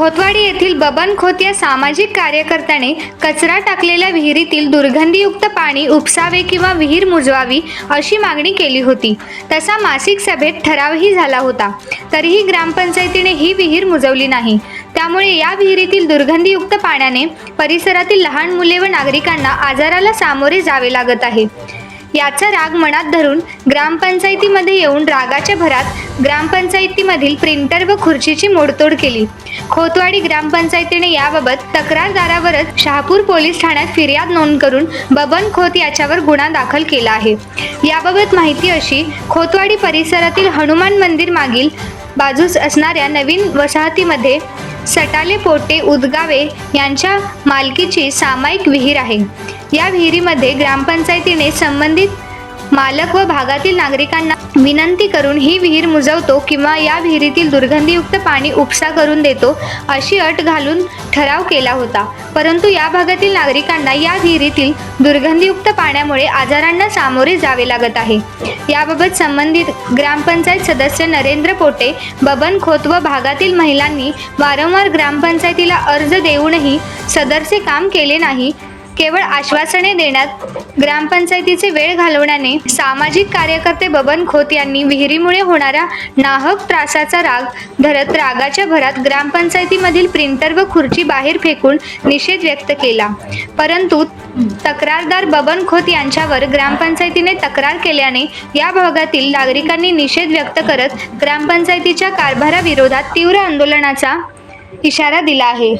खोतवाडी येथील बबन खोत या सामाजिक कार्यकर्त्याने कचरा टाकलेल्या विहिरीतील दुर्गंधीयुक्त पाणी उपसावे किंवा विहीर मुजवावी अशी मागणी केली होती. तसा मासिक सभेत ठरावही झाला होता. तरीही ग्रामपंचायतीने ही विहीर मुजवली नाही. त्यामुळे या विहिरीतील दुर्गंधीयुक्त पाण्याने परिसरातील लहान मुले व नागरिकांना आजाराला सामोरे जावे लागत आहे. याचा राग मनात धरून ग्रामपंचायतीमध्ये येऊन रागाच्या भरात ग्रामपंचायतीमधील प्रिंटर व खुर्चीची मोडतोड केली. खोतवाडी ग्रामपंचायतीने याबाबत तक्रारदारावरच शहापूर पोलीस ठाण्यात फिर्याद नोंद करून बबन खोत याच्यावर गुन्हा दाखल केला आहे. याबाबत माहिती अशी खोतवाडी परिसरातील हनुमान मंदिर मागील बाजूस असणाऱ्या नवीन वसाहतीमध्ये सटाले पोटे उदगावे यांच्या मालकीची सामायिक विहीर आहे. या विहिरीमध्ये ग्रामपंचायतीने संबंधित मालक व भागातील नागरिकांना विनंती करून ही विहीर मुजवतो किंवा या विहिरीतील दुर्गंधीयुक्त पाणी उपसा करून देतो अशी अट घालून ठराव केला होता. परंतु या भागातील नागरिकांना या विहिरीतील दुर्गंधीयुक्त पाण्यामुळे आजारांना सामोरे जावे लागत आहे. याबाबत संबंधित ग्रामपंचायत सदस्य नरेंद्र पोटे बबन खोत व भागातील महिलांनी वारंवार ग्रामपंचायतीला अर्ज देऊनही सदरचे काम केले नाही. केवळ आश्वासने देण्यात ग्रामपंचायतीचे वेळ घालवण्याने सामाजिक कार्यकर्ते बबन खोत यांनी विहिरीमुळे होणाऱ्या नाहक त्रासाचा राग धरत रागाच्या भरात ग्रामपंचायतीमधील प्रिंटर व खुर्ची बाहेर फेकून निषेध व्यक्त केला. परंतु तक्रारदार बबन खोत यांच्यावर ग्रामपंचायतीने तक्रार केल्याने या भागातील नागरिकांनी निषेध व्यक्त करत ग्रामपंचायतीच्या कारभाराविरोधात तीव्र आंदोलनाचा इशारा दिला आहे.